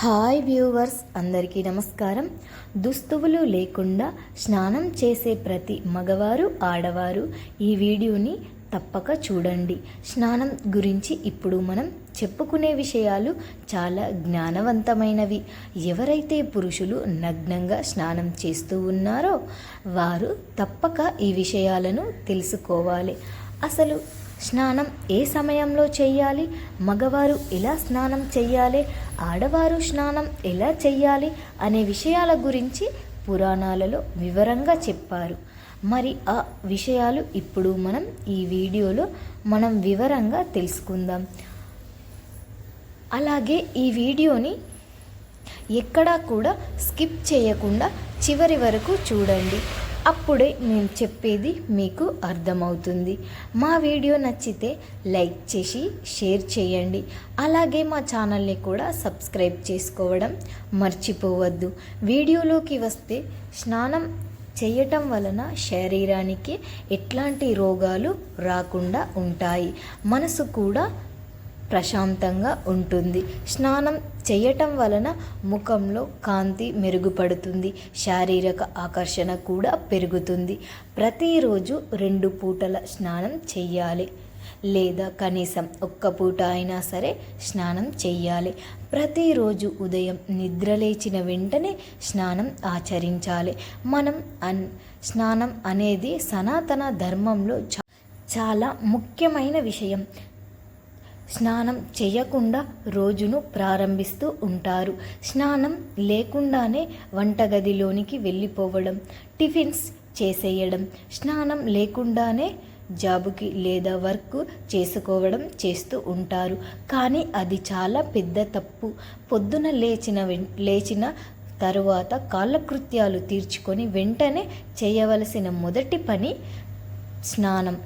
Hi viewers అందరికీ నమస్కారం. దుస్తువులు లేకుండా స్నానం చేసే ప్రతి మగవారు ఆడవారు ఈ వీడియోని తప్పక చూడండి. స్నానం గురించి ఇప్పుడు మనం చెప్పుకునే విషయాలు చాలా జ్ఞానవంతమైనవి. ఎవరైతే పురుషులు నగ్నంగా స్నానం చేస్తూ ఉన్నారో వారు తప్పక ఈ విషయాలను తెలుసుకోవాలి. అసలు స్నానం ఏ సమయంలో చేయాలి మగవారు ఎలా స్నానం చేయాలి ఆడవారు స్నానం ఎలా చేయాలి అనే విషయాల గురించి పురాణాలలో వివరంగా చెప్పారు. మరి ఆ విషయాలు ఇప్పుడు మనం ఈ వీడియోలో మనం వివరంగా తెలుసుకుందాం. అలాగే ఈ వీడియోని ఎక్కడా కూడా స్కిప్ చేయకుండా చివరి వరకు చూడండి. అప్పుడే నేను చెప్పేది మీకు అర్థమవుతుంది. మా వీడియో నచ్చితే లైక్ చేసి షేర్ చేయండి. అలాగే మా ఛానల్ని కూడా సబ్స్క్రైబ్ చేసుకోవడం మర్చిపోవద్దు. వీడియోలోకి వస్తే స్నానం చేయటం వలన శరీరానికి ఎట్లాంటి రోగాలు రాకుండా ఉంటాయి. మనసు కూడా ప్రశాంతంగా ఉంటుంది. స్నానం చేయటం వలన ముఖంలో కాంతి మెరుగుపడుతుంది శారీరక ఆకర్షణ కూడా పెరుగుతుంది. ప్రతిరోజు రెండు పూటల స్నానం చెయ్యాలి. లేదా కనీసం ఒక్క పూట అయినా సరే స్నానం చెయ్యాలి. ప్రతిరోజు ఉదయం నిద్రలేచిన వెంటనే స్నానం ఆచరించాలి. మనం అన్ స్నానం అనేది సనాతన ధర్మంలో చాలా ముఖ్యమైన విషయం. స్నానం చేయకుండా రోజును ప్రారంభిస్తూ ఉంటారు. స్నానం లేకుండానే వంటగదిలోనికి వెళ్ళిపోవడం టిఫిన్స్ చేసేయడం స్నానం లేకుండానే జాబుకి లేదా వర్క్ చేసుకోవడం చేస్తూ ఉంటారు. కానీ అది చాలా పెద్ద తప్పు. పొద్దున లేచిన లేచిన తరువాత కాలకృత్యాలు తీర్చుకొని వెంటనే చేయవలసిన మొదటి పని స్నానం.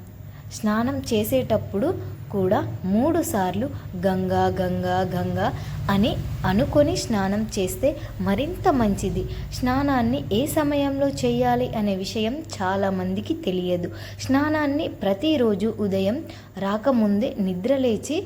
స్నానం చేసేటప్పుడు కూడా మూడుసార్లు గంగా గంగా గంగా అని అనుకొని స్నానం చేస్తే మరింత మంచిది. స్నానాన్ని ఏ సమయంలో చేయాలి అనే విషయం చాలామందికి తెలియదు. స్నానాన్ని ప్రతిరోజు ఉదయం రాకముందే నిద్రలేచి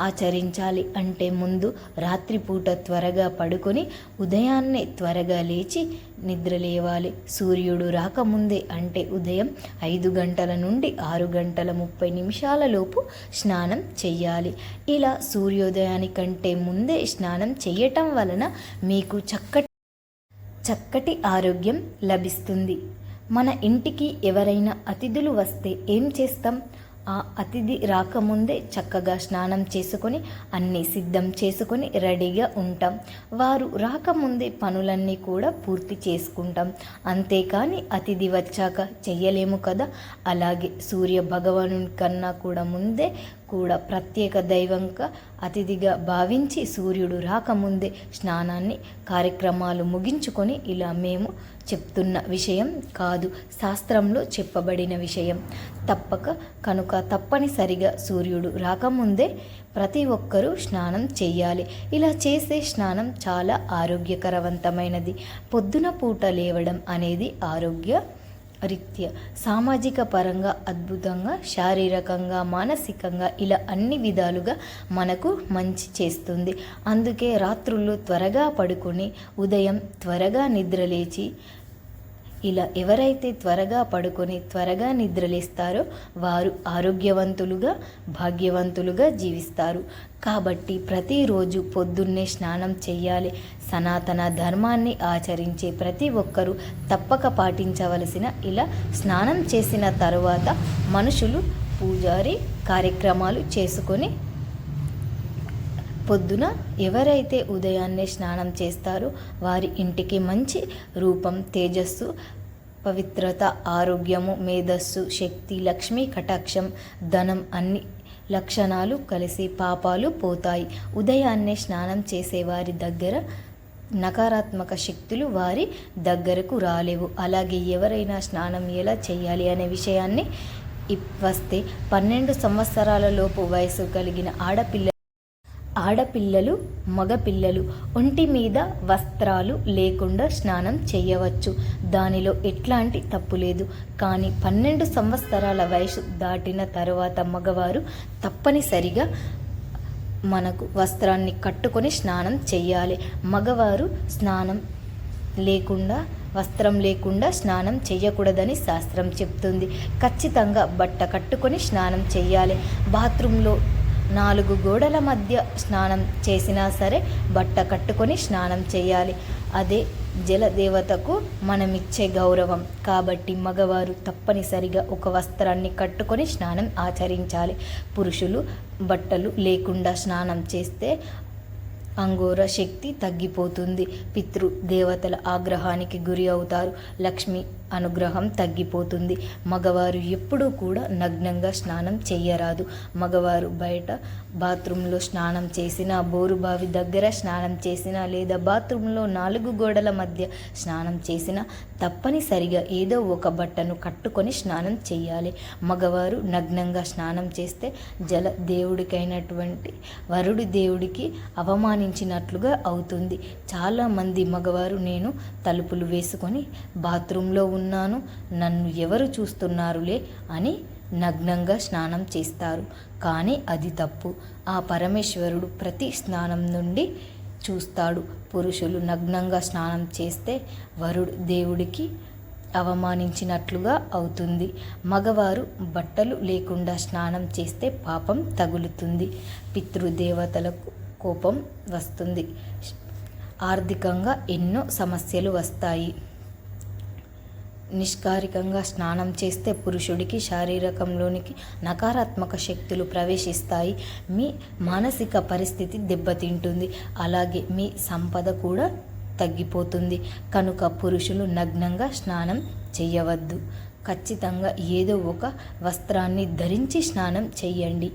ఆచరించాలి. అంటే ముందు రాత్రిపూట త్వరగా పడుకొని ఉదయాన్నే త్వరగా లేచి నిద్ర లేవాలి. సూర్యుడు రాకముందే అంటే ఉదయం ఐదు గంటల నుండి ఆరు గంటల ముప్పై నిమిషాల లోపు స్నానం చెయ్యాలి. ఇలా సూర్యోదయానికంటే ముందే స్నానం చేయటం వలన మీకు చక్కటి చక్కటి ఆరోగ్యం లభిస్తుంది. మన ఇంటికి ఎవరైనా అతిథులు వస్తే ఏం చేస్తాం? ఆ అతిథి రాకముందే చక్కగా స్నానం చేసుకొని అన్నీ సిద్ధం చేసుకొని రెడీగా ఉంటాం. వారు రాకముందే పనులన్నీ కూడా పూర్తి చేసుకుంటాం. అంతేకాని అతిథి వచ్చాక చెయ్యలేము కదా? అలాగే సూర్య భగవాను కన్నా కూడా ముందే కూడా ప్రత్యేక దైవంగా అతిథిగా భావించి సూర్యుడు రాకముందే స్నానాన్ని కార్యక్రమాలు ముగించుకొని ఇలా మేము చెప్తున్న విషయం కాదు శాస్త్రంలో చెప్పబడిన విషయం. తప్పక కనుక తప్పనిసరిగా సూర్యుడు రాకముందే ప్రతి ఒక్కరూ స్నానం చేయాలి. ఇలా చేసే స్నానం చాలా ఆరోగ్యకరవంతమైనది. పొద్దున పూట లేవడం అనేది ఆరోగ్య రీత్యా సామాజిక పరంగా అద్భుతంగా శారీరకంగా మానసికంగా ఇలా అన్ని విధాలుగా మనకు మంచి చేస్తుంది. అందుకే రాత్రులు త్వరగా పడుకొని ఉదయం త్వరగా నిద్రలేచి ఇలా ఎవరైతే త్వరగా పడుకొని త్వరగా నిద్రలేస్తారో వారు ఆరోగ్యవంతులుగా భాగ్యవంతులుగా జీవిస్తారు. కాబట్టి ప్రతిరోజు పొద్దున్నే స్నానం చేయాలి సనాతన ధర్మాన్ని ఆచరించే ప్రతి ఒక్కరూ తప్పక పాటించవలసిన ఇలా స్నానం చేసిన తరువాత మనుషులు పూజారి కార్యక్రమాలు చేసుకొని పొద్దున ఎవరైతే ఉదయాన్నే స్నానం చేస్తారో వారి ఇంటికి మంచి రూపం తేజస్సు పవిత్రత ఆరోగ్యము మేధస్సు శక్తి లక్ష్మీ కటాక్షం ధనం అన్ని లక్షణాలు కలిసి పాపాలు పోతాయి. ఉదయాన్నే స్నానం చేసే వారి దగ్గర నకారాత్మక శక్తులు వారి దగ్గరకు రాలేవు. అలాగే ఎవరైనా స్నానం ఎలా చేయాలి అనే విషయాన్ని వస్తే పన్నెండు సంవత్సరాల లోపు వయసు కలిగిన ఆడపిల్ల ఆడపిల్లలు మగపిల్లలు ఒంటి మీద వస్త్రాలు లేకుండా స్నానం చేయవచ్చు. దానిలో ఎట్లాంటి తప్పు లేదు. కానీ పన్నెండు సంవత్సరాల వయసు దాటిన తర్వాత మగవారు తప్పనిసరిగా మనకు వస్త్రాన్ని కట్టుకొని స్నానం చేయాలి. మగవారు స్నానం లేకుండా వస్త్రం లేకుండా స్నానం చేయకూడదని శాస్త్రం చెప్తుంది. ఖచ్చితంగా బట్ట కట్టుకొని స్నానం చేయాలి. బాత్రూంలో నాలుగు గోడల మధ్య స్నానం చేసినా సరే బట్ట కట్టుకొని స్నానం చేయాలి. అదే జలదేవతకు మనమిచ్చే గౌరవం. కాబట్టి మగవారు తప్పనిసరిగా ఒక వస్త్రాన్ని కట్టుకొని స్నానం ఆచరించాలి. పురుషులు బట్టలు లేకుండా స్నానం చేస్తే అంగోర శక్తి తగ్గిపోతుంది. పితృ దేవతల ఆగ్రహానికి గురి అవుతారు. లక్ష్మి అనుగ్రహం తగ్గిపోతుంది. మగవారు ఎప్పుడూ కూడా నగ్నంగా స్నానం చేయరాదు మగవారు బయట బాత్రూంలో స్నానం చేసినా బోరుబావి దగ్గర స్నానం చేసినా లేదా బాత్రూంలో నాలుగు గోడల మధ్య స్నానం చేసినా తప్పనిసరిగా ఏదో ఒక బట్టను కట్టుకొని స్నానం చేయాలి. మగవారు నగ్నంగా స్నానం చేస్తే జల దేవుడికైనటువంటి వరుడి దేవుడికి అవమానించినట్లుగా అవుతుంది. చాలామంది మగవారు నేను తలుపులు వేసుకొని బాత్రూంలో ఉన్నాను నన్ను ఎవరు చూస్తున్నారులే అని నగ్నంగా స్నానం చేస్తారు. కానీ అది తప్పు. ఆ పరమేశ్వరుడు ప్రతి స్నానం నుండి చూస్తాడు. పురుషులు నగ్నంగా స్నానం చేస్తే వరుడు దేవుడికి అవమానించినట్లుగా అవుతుంది. మగవారు బట్టలు లేకుండా స్నానం చేస్తే పాపం తగులుతుంది. పితృదేవతలకు కోపం వస్తుంది. ఆర్థికంగా ఎన్నో సమస్యలు వస్తాయి. నిష్కారికంగా స్నానం చేస్తే పురుషుడికి శారీరకంలోనికి నకారాత్మక శక్తులు ప్రవేశిస్తాయి. మీ మానసిక పరిస్థితి దెబ్బతింటుంది. అలాగే మీ సంపద కూడా తగ్గిపోతుంది. కనుక పురుషులు నగ్నంగా స్నానం చేయవద్దు. ఖచ్చితంగా ఏదో ఒక వస్త్రాన్ని ధరించి స్నానం చేయండి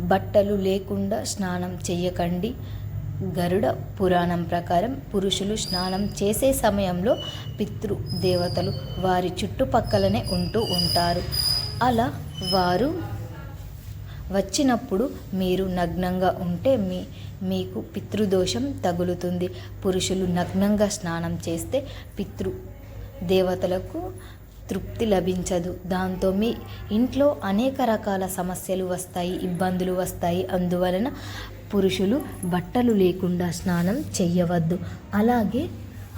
బట్టలు లేకుండా స్నానం చేయకండి గరుడ పురాణం ప్రకారం పురుషులు స్నానం చేసే సమయంలో పితృ దేవతలు వారి చుట్టుపక్కలనే ఉంటూ ఉంటారు. అలా వారు వచ్చినప్పుడు మీరు నగ్నంగా ఉంటే మీ మీకు పితృదోషం తగులుతుంది. పురుషులు నగ్నంగా స్నానం చేస్తే పితృ దేవతలకు తృప్తి లభించదు. దాంతో మీ ఇంట్లో అనేక రకాల సమస్యలు వస్తాయి ఇబ్బందులు వస్తాయి. అందువలన పురుషులు బట్టలు లేకుండా స్నానం చెయ్యవద్దు. అలాగే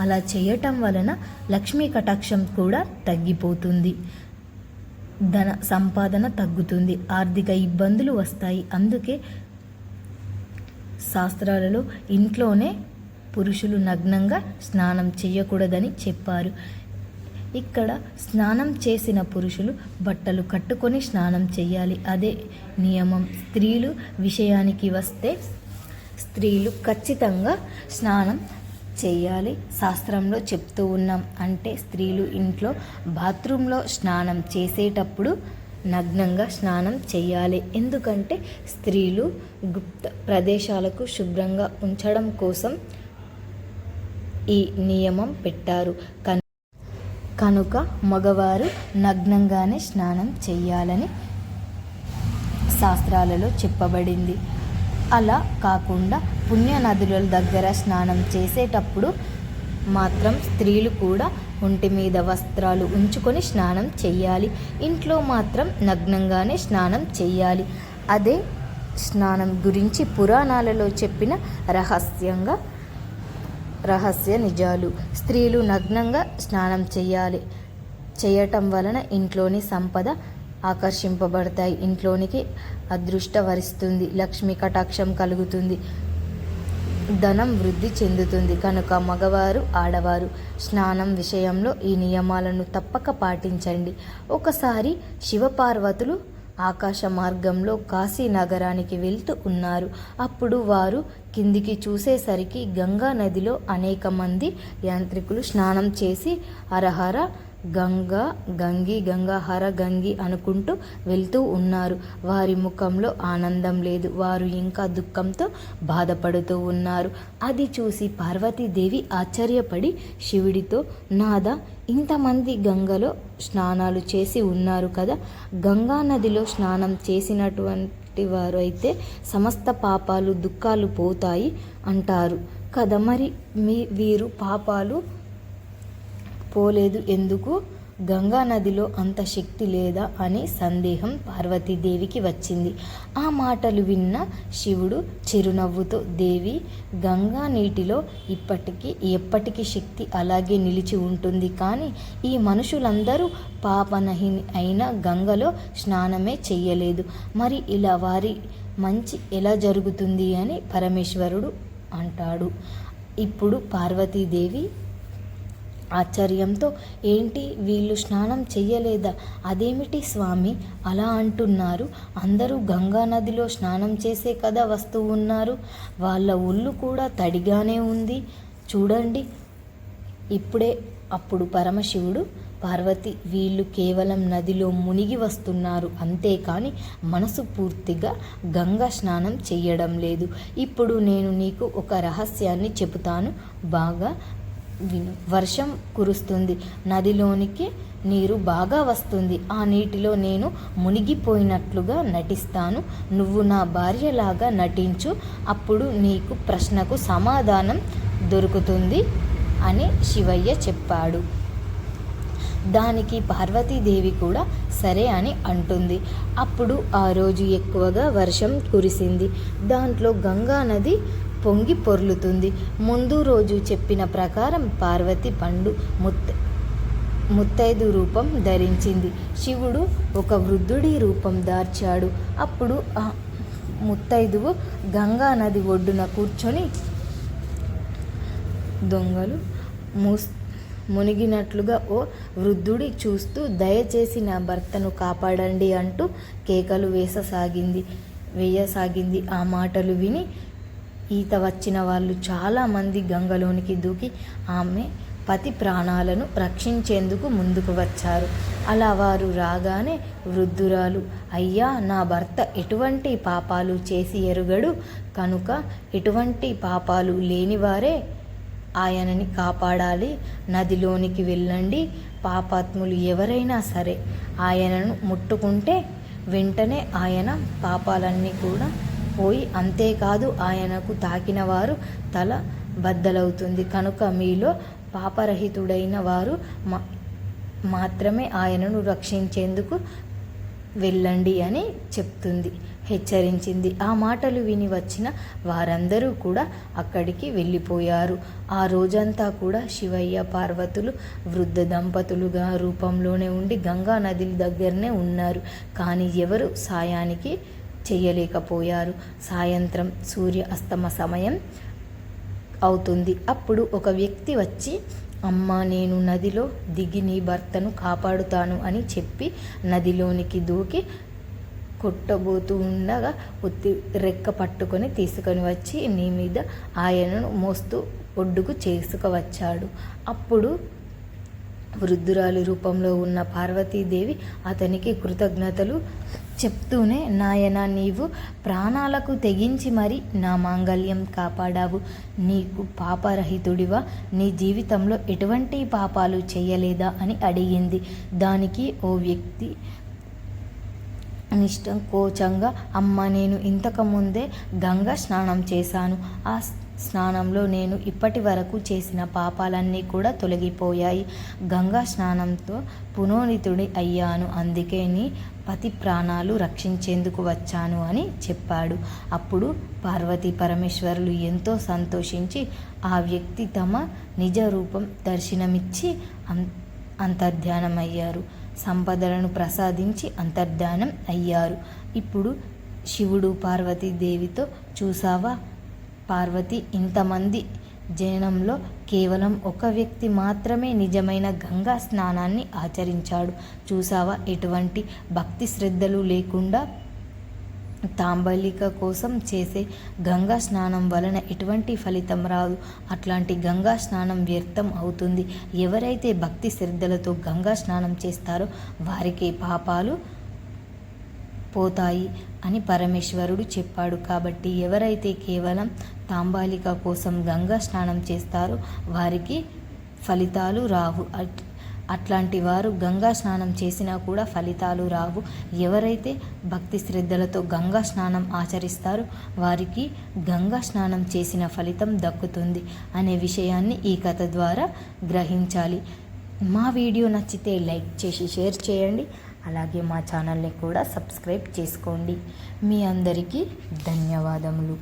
అలా చేయటం వలన లక్ష్మీ కటాక్షం కూడా తగ్గిపోతుంది. ధన సంపాదన తగ్గుతుంది. ఆర్థిక ఇబ్బందులు వస్తాయి. అందుకే శాస్త్రాలలో ఇంట్లోనే పురుషులు నగ్నంగా స్నానం చేయకూడదని చెప్పారు. ఇక్కడ స్నానం చేసిన పురుషులు బట్టలు కట్టుకొని స్నానం చేయాలి. అదే నియమం. స్త్రీలు విషయానికి వస్తే స్త్రీలు ఖచ్చితంగా స్నానం చేయాలి. శాస్త్రంలో చెప్తూ ఉన్నాం. అంటే స్త్రీలు ఇంట్లో బాత్రూంలో స్నానం చేసేటప్పుడు నగ్నంగా స్నానం చేయాలి. ఎందుకంటే స్త్రీలు గుప్త ప్రదేశాలకు శుభ్రంగా ఉంచడం కోసం ఈ నియమం పెట్టారు. కను కనుక మగవారు నగ్నంగానే స్నానం చేయాలని శాస్త్రాలలో చెప్పబడింది. అలా కాకుండా పుణ్య నదుల దగ్గర స్నానం చేసేటప్పుడు మాత్రం స్త్రీలు కూడా ఒంటి మీద వస్త్రాలు ఉంచుకొని స్నానం చెయ్యాలి. ఇంట్లో మాత్రం నగ్నంగానే స్నానం చెయ్యాలి. అదే స్నానం గురించి పురాణాలలో చెప్పిన రహస్యంగా రహస్య నిజాలు. స్త్రీలు నగ్నంగా స్నానం చేయాలి. చేయటం వలన ఇంట్లోని సంపద ఆకర్షింపబడతాయి. ఇంట్లోనికి అదృష్ట వరిస్తుంది. లక్ష్మీ కటాక్షం కలుగుతుంది. ధనం వృద్ధి చెందుతుంది. కనుక మగవారు ఆడవారు స్నానం విషయంలో ఈ నియమాలను తప్పక పాటించండి. ఒకసారి శివపార్వతులు ఆకాశ మార్గంలో కాశీ నగరానికి వెళ్తూ ఉన్నారు. అప్పుడు వారు కిందికి చూసేసరికి గంగా నదిలో అనేక మంది యాంత్రికులు స్నానం చేసి హరహర గంగా గంగి గంగా హర గంగి అనుకుంటూ వెళ్తూ ఉన్నారు. వారి ముఖంలో ఆనందం లేదు. వారు ఇంకా దుఃఖంతో బాధపడుతూ ఉన్నారు. అది చూసి పార్వతీదేవి ఆశ్చర్యపడి శివుడితో నాద ఇంతమంది గంగలో స్నానాలు చేసి ఉన్నారు కదా. గంగా నదిలో స్నానం చేసినటువంటి వారు అయితే సమస్త పాపాలు దుఃఖాలు పోతాయి అంటారు. కదా మరి మీ వీరు పాపాలు పోలేదు ఎందుకు? గంగా నదిలో అంత శక్తి లేదా అని సందేహం పార్వతీదేవికి వచ్చింది. ఆ మాటలు విన్న శివుడు చిరునవ్వుతో దేవి గంగా నీటిలో ఇప్పటికీ ఎప్పటికీ శక్తి అలాగే నిలిచి ఉంటుంది. కానీ ఈ మనుషులందరూ పాపనహిని అయిన గంగలో స్నానమే చెయ్యలేదు. మరి ఇలా వారి మంచి ఎలా జరుగుతుంది అని పరమేశ్వరుడు అంటాడు. ఇప్పుడు పార్వతీదేవి ఆశ్చర్యంతో ఏంటి వీళ్ళు స్నానం చెయ్యలేదా? అదేమిటి స్వామి? అలా అంటున్నారు. అందరూ గంగా నదిలో స్నానం చేసే కదా వస్తూ ఉన్నారు. వాళ్ళ ఒళ్ళు కూడా తడిగానే ఉంది. చూడండి. ఇప్పుడే అప్పుడు పరమశివుడు పార్వతి వీళ్ళు కేవలం నదిలో మునిగి వస్తున్నారు. అంతేకాని మనసు పూర్తిగా గంగా స్నానం చెయ్యడం లేదు. ఇప్పుడు నేను నీకు ఒక రహస్యాన్ని చెబుతాను. బాగా విను. వర్షం కురుస్తుంది. నదిలోనికి నీరు బాగా వస్తుంది. ఆ నీటిలో నేను మునిగిపోయినట్లుగా నటిస్తాను. నువ్వు నా భార్యలాగా నటించు. అప్పుడు నీకు ప్రశ్నకు సమాధానం దొరుకుతుంది అని శివయ్య చెప్పాడు. దానికి పార్వతీదేవి కూడా సరే అని అంటుంది. అప్పుడు ఆ రోజు ఎక్కువగా వర్షం కురిసింది. దాంట్లో గంగా నది పొంగి పొర్లుతుంది. ముందు రోజు చెప్పిన ప్రకారం పార్వతి పండు ముత్త ముత్తైదు రూపం ధరించింది. శివుడు ఒక వృద్ధుడి రూపం దార్చాడు. అప్పుడు ఆ ముత్తైదువు గంగా నది ఒడ్డున కూర్చొని దొంగలు మూస్ మునిగినట్లుగా ఓ వృద్ధుడి చూస్తూ దయచేసి నా భర్తను కాపాడండి అంటూ కేకలు వేససాగింది వేయసాగింది ఆ మాటలు విని ఈత వచ్చిన వాళ్ళు చాలామంది గంగలోనికి దూకి ఆమె పతి ప్రాణాలను రక్షించేందుకు ముందుకు వచ్చారు. అలా వారు రాగానే వృద్ధురాలు అయ్యా నా భర్త ఎటువంటి పాపాలు చేసి ఎరుగడు? కనుక ఎటువంటి పాపాలు లేనివారే ఆయనని కాపాడాలి. నదిలోనికి వెళ్ళండి. పాపాత్ములు ఎవరైనా సరే ఆయనను ముట్టుకుంటే వెంటనే ఆయన పాపాలన్నీ కూడా పోయి అంతేకాదు ఆయనకు తాకిన వారు తల బద్దలవుతుంది. కనుక మీలో పాపరహితుడైన వారు మాత్రమే ఆయనను రక్షించేందుకు వెళ్ళండి అని చెప్తుంది హెచ్చరించింది. ఆ మాటలు విని వచ్చిన వారందరూ కూడా అక్కడికి వెళ్ళిపోయారు. ఆ రోజంతా కూడా శివయ్య పార్వతులు వృద్ధ దంపతులుగా రూపంలోనే ఉండి గంగా నది దగ్గరనే ఉన్నారు. కానీ ఎవరు సాయానికి చేయలేకపోయారు. సాయంత్రం సూర్య అస్తమ సమయం అవుతుంది. అప్పుడు ఒక వ్యక్తి వచ్చి అమ్మ నేను నదిలో దిగి నీ భర్తను కాపాడుతాను అని చెప్పి నదిలోనికి దూకి కొట్టబోతూ ఉండగా ఒత్తి రెక్క పట్టుకొని తీసుకొని వచ్చి నీ మీద ఆయనను మోస్తూ ఒడ్డుకు చేసుకువచ్చాడు. అప్పుడు వృద్ధురాలి రూపంలో ఉన్న పార్వతీదేవి అతనికి కృతజ్ఞతలు చెప్తూనే నాయన నీవు ప్రాణాలకు తెగించి మరి నా మాంగళ్యం కాపాడావు. నీకు పాపరహితుడివా? నీ జీవితంలో ఎటువంటి పాపాలు చేయలేదా? అని అడిగింది. దానికి ఓ వ్యక్తి నిష్టంకోచంగా అమ్మ నేను ఇంతకుముందే గంగా స్నానం చేశాను. ఆ స్నానంలో నేను ఇప్పటి వరకు చేసిన పాపాలన్నీ కూడా తొలగిపోయాయి. గంగా స్నానంతో పునోనితుడి అయ్యాను. అందుకే నీ పతి ప్రాణాలు రక్షించేందుకు వచ్చాను అని చెప్పాడు. అప్పుడు పార్వతీ పరమేశ్వరులు ఎంతో సంతోషించి ఆ వ్యక్తి తమ నిజ రూపం దర్శనమిచ్చి అం అంతర్ధ్యానమయ్యారు. సంపదలను ప్రసాదించి అంతర్ధానం అయ్యారు. ఇప్పుడు శివుడు పార్వతీదేవితో చూసావా? పార్వతి ఇంతమంది జనంలో కేవలం ఒక వ్యక్తి మాత్రమే నిజమైన గంగా స్నానాన్ని ఆచరించాడు. చూసావా ఎటువంటి భక్తి శ్రద్ధలు లేకుండా తాంబలిక కోసం చేసే గంగా స్నానం వలన ఎటువంటి ఫలితం రాదు. అట్లాంటి గంగా స్నానం వ్యర్థం అవుతుంది. ఎవరైతే భక్తి శ్రద్ధలతో గంగా స్నానం చేస్తారో వారికి పాపాలు పోతాయి అని పరమేశ్వరుడు చెప్పాడు. కాబట్టి ఎవరైతే కేవలం తాంబాలిక కోసం గంగా స్నానం చేస్తారో వారికి ఫలితాలు రావు. అట్లాంటి వారు గంగా స్నానం చేసినా కూడా ఫలితాలు రావు. ఎవరైతే భక్తి శ్రద్ధలతో గంగా స్నానం ఆచరిస్తారో వారికి గంగా స్నానం చేసిన ఫలితం దక్కుతుంది అనే విషయాన్ని ఈ కథ ద్వారా గ్రహించాలి. మా వీడియో నచ్చితే లైక్ చేసి షేర్ చేయండి. అలాగే మా ఛానల్ని కూడా సబ్స్క్రైబ్ చేసుకోండి. మీ అందరికీ ధన్యవాదములు.